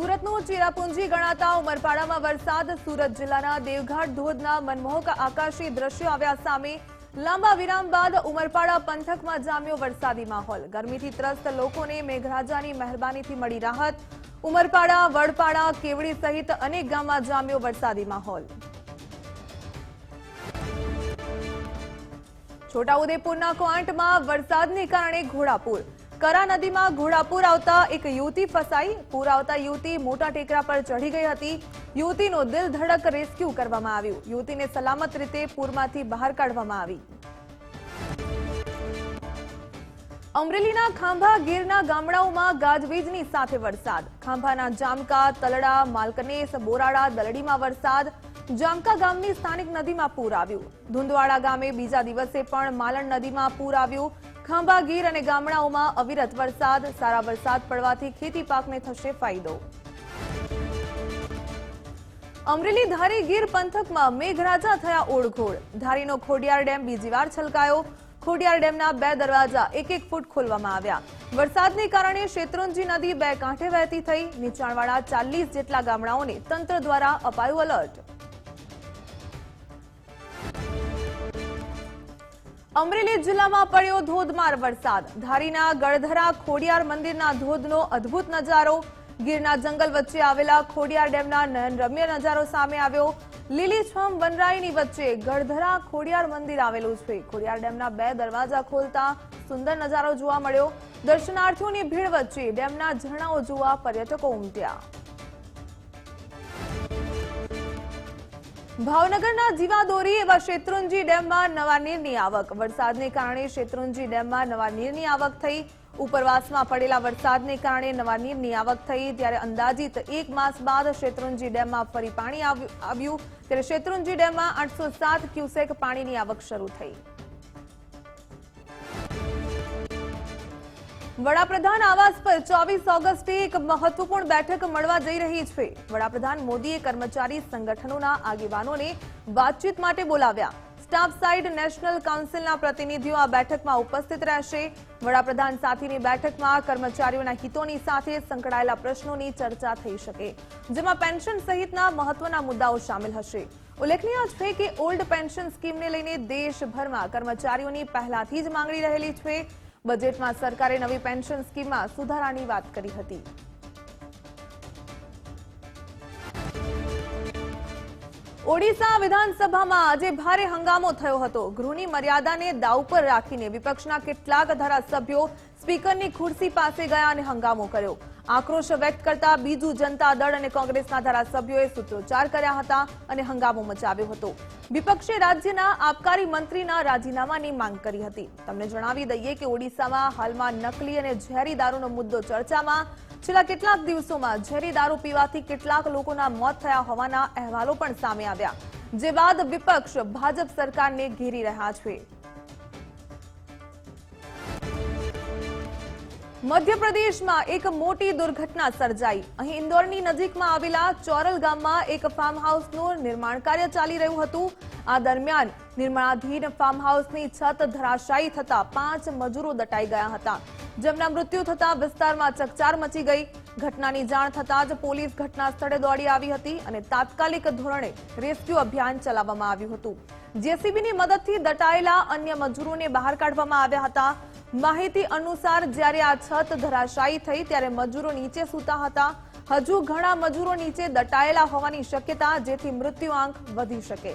સુરતનું ચિરાપુંજી ગણાતા ઉમરપાડામાં વરસાદ, સુરત જિલ્લાના દેવઘાટ ધોધના મનમોહક આકાશી દ્રશ્યો આવ્યા સામે. લાંબા વિરામ બાદ ઉમરપાડા પંથકમાં જામ્યો વરસાદી માહોલ. ગરમીથી ત્રસ્ત લોકોને મેઘરાજાની મહેરબાનીથી મળી રાહત. ઉમરપાડા, વડપાડા, કેવડી સહિત અનેક ગામમાં જામ્યો વરસાદી માહોલ. છોટાઉદેપુરના ક્વાંટમાં વરસાદને કારણે ઘોડાપુર. કરા નદીમાં ઘોડાપુર આવતા એક યુવતી ફસાઈ. પૂર આવતા યુવતી મોટા ટેકરા પર ચઢી ગઈ હતી. યુવતીનું દિલ ધડક રેસ્ક્યુ કરવામાં આવ્યું. યુવતીને સલામત રીતે પૂરમાંથી બહાર કાઢવામાં આવી. અમરેલીના ખાંભા ગીરના ગામડાઓમાં ગાજવીજની સાથે વરસાદ. ખાંભાના જામકા, તલડા, માલકનેસ, બોરાડા દલડીમાં વરસાદ. જામકા ગામની સ્થાનિક નદીમાં પૂર આવ્યું. ધુંદવાડા ગામે બીજા દિવસે પણ માલણ નદીમાં પૂર આવ્યું. ખાંભા ગીર અને ગામડાઓમાં અવિરત વરસાદ, સારા વરસાદ પડવાથી ખેતી પાકને થશે ફાયદો. અમરેલી ધારી ગીર પંથકમાં મેઘરાજા થયા ઓળઘોળ ધારીનો ખોડિયાર ડેમ બીજી વાર છલકાયો. ખોડિયાર ડેમના બે દરવાજા એક એક ફૂટ ખોલવામાં આવ્યા. વરસાદને કારણે શેત્રુંજી નદી બે કાંઠે વહેતી થઈ. નીચાણવાળા ચાલીસ જેટલા ગામડાઓને તંત્ર દ્વારા અપાયું એલર્ટ અમરેલી જિલ્લામાં પડ્યો ધોધમાર વરસાદ. ધારીના ગળધરા ખોડિયાર મંદિરના ધોધનો અદ્ભુત નજારો. ગીરના જંગલ વચ્ચે આવેલા ખોડિયાર ડેમના નયનરમ્ય નજારો સામે આવ્યો. લીલીછમ વનરાઈની વચ્ચે ગળધરા ખોડિયાર મંદિર આવેલું છે. ખોડિયાર ડેમના બે દરવાજા ખોલતા સુંદર નજારો જોવા મળ્યો. દર્શનાર્થીઓની ભીડ વચ્ચે ડેમના ઝરણાઓ જોવા પર્યટકો ઉમટ્યા. ભાવનગરના જીવાદોરી એવા શેત્રુંજી ડેમમાં નવા નીરની આવક. વરસાદને કારણે શેત્રુંજી ડેમમાં નવા નીરની આવક થઈ. ઉપરવાસમાં પડેલા વરસાદને કારણે નવા નીરની આવક થઈ. ત્યારે અંદાજિત એક માસ બાદ શેત્રુંજી ડેમમાં ફરી પાણી આવ્યું ત્યારે શેત્રુંજી ડેમમાં આઠસો ક્યુસેક પાણીની આવક શરૂ થઈ. વડાપ્રધાન આવાસ પર ચોવીસ ઓગસ્ટે એક મહત્વપૂર્ણ બેઠક મળવા જઈ રહી છે. વડાપ્રધાન મોદીએ કર્મચારી સંગઠનોના આગેવાનોને વાતચીત માટે બોલાવ્યા. સ્ટાફ સાઇડ નેશનલ કાઉન્સિલના પ્રતિનિધિઓ આ બેઠકમાં ઉપસ્થિત રહેશે. વડાપ્રધાન સાથેની બેઠકમાં કર્મચારીઓના હિતોની સાથે સંકળાયેલા પ્રશ્નોની ચર્ચા થઈ શકે, જેમાં પેન્શન સહિતના મહત્વના મુદ્દાઓ સામેલ હશે. ઉલ્લેખનીય છે કે ઓલ્ડ પેન્શન સ્કીમને લઈને દેશભરમાં કર્મચારીઓની પહેલાથી જ માંગણી રહેલી છે. બજેટમાં સરકારે નવી પેન્શન સ્કીમમાં સુધારાની વાત કરી હતી. ઓડિશા વિધાનસભામાં આજે ભારે હંગામો થયો હતો. ગૃહની મર્યાદાને દાવ પર રાખીને વિપક્ષના કેટલાક ધારાસભ્યો સ્પીકરની ખુરશી પાસે ગયા અને હંગામો કર્યો. આક્રોશ વ્યક્ત કરતા બીજુ જનતા દળ અને કોંગ્રેસના ધારાસભ્યોએ સૂત્રોચ્ચાર કર્યા હતા અને હંગામો મચાવ્યો હતો. વિપક્ષે રાજ્યના આબકારી મંત્રીના રાજીનામાની માંગ કરી હતી. તમને જણાવી દઈએ કે ઓડિશામાં હાલમાં નકલી અને ઝેરી દારૂનો મુદ્દો ચર્ચામાં. છેલ્લા કેટલાક દિવસોમાં ઝેરી દારૂ પીવાથી કેટલાક લોકોના મોત થયા હોવાના અહેવાલો પણ સામે આવ્યા. જે બાદ વિપક્ષ ભાજપ સરકારને ઘેરી રહ્યા છે. મધ્યપ્રદેશમાં એક મોટી દુર્ઘટના સર્જાઈ. અહીં ઇન્દોરની નજીકમાં આવેલા ચોરલ ગામમાં એક ફાર્મ હાઉસનું નિર્માણ કાર્ય ચાલી રહ્યું હતું. આ દરમિયાન નિર્માણાધીન ફાર્મ હાઉસની છત ધરાશાયી થતા પાંચ મજૂરો દટાઈ ગયા હતા. જેમના મૃત્યુ થતા વિસ્તારમાં ચકચાર મચી ગઈ. ઘટનાની જાણ થતાં જ પોલીસ ઘટના સ્થળે દોડી આવી હતી અને તાત્કાલિક ધોરણે રેસ્ક્યુ અભિયાન ચલાવવામાં આવ્યું હતું. જેસીબીની મદદથી દટાયેલા અન્ય મજૂરોને બહાર કાઢવામાં આવ્યા હતા. માહિતી અનુસાર જ્યારે આ છત ધરાશાયી થઈ ત્યારે મજૂરો નીચે સૂતા હતા. હજુ ઘણા મજૂરો નીચે દટાયેલા હોવાની શક્યતા જેથી મૃત્યુઆંક વધી શકે.